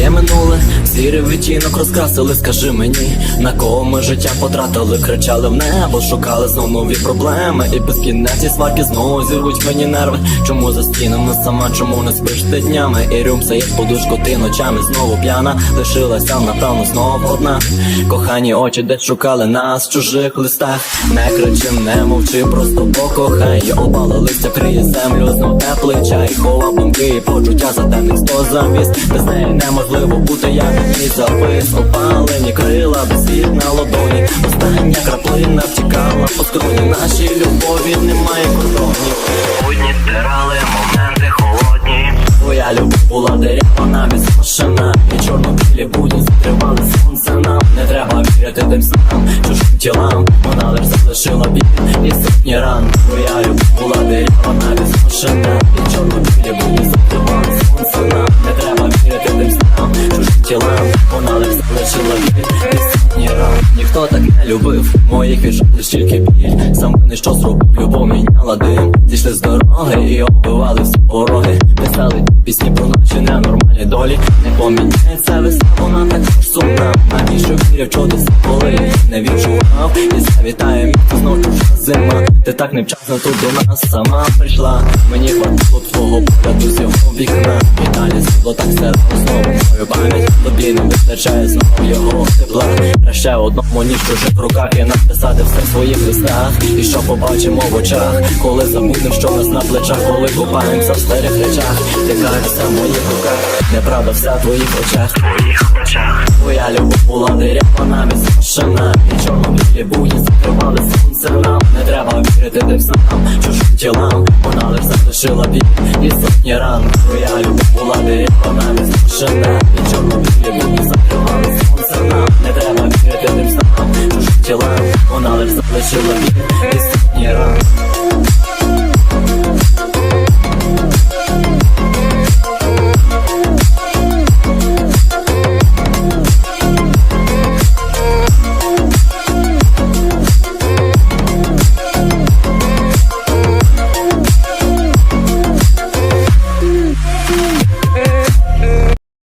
llámanos сірий відтінок розкрасили, скажи мені, на кого ми життя потратили, кричали в небо, шукали знов нові проблеми. І безкінечні сварки знову зірвуть мені нерви. Чому за стінами сама, чому не спиш ти днями? І рюмся, як подушку, ти ночами знову п'яна, лишилася, напевно, знов одна. Кохані очі, де шукали нас в чужих листах. Не кричи, не мовчи, просто покохай. Опала листя криє землю, знов теплий чай. Хова думки і почуття за темних сто завіс. Без неї неможливо бути, як мій завис. Опалені крила, безвід на ладоні. Остання краплина втікала по скроні. Нашій любові немає кордонів. Будні стирали моменти холодні. Твоя любов була деревана, відсушена І чорно-білі будні закривали сонце нам Не треба вірити тим снам, чужим тілам Вона лиш залишила біль і сотні ран Твоя любов була деревана, відсушена І любив, моїх віршах лиш тільки біль. Сам винний, що зробив, любов міняла дим Зійшли з дороги і оббивали всі пороги. Писали пісні про наші ненормальні долі. Не поміняється весна, вона також сумна. Навіщо вірив чудеса, коли не відчував? І завітає місто знов чужа зима. Ти так невчасно тут до нас сама прийшла. Мені хватило твого погляду з його вікна. І далі світло так знову мою пам'ять. Тобі не вистачає знову його тепла Ще одному ніж чужих руках і написати все в своїх листах. І що побачимо в очах, коли забудем, що нас на плечах, коли купаємося в старих речах, ти кажешся в моїх руках, неправда вся в твоїх очах, твоїх очах. Твоя любов була деревана, відсушена І чорно-білі будні закривали сонце нам. Не треба вірити тим снам, чужим тілам. Вона лиш залишила біль і сотні ран. Твоя любов була деревана, відсушена І чорно-білі будні закривали Не треба вірити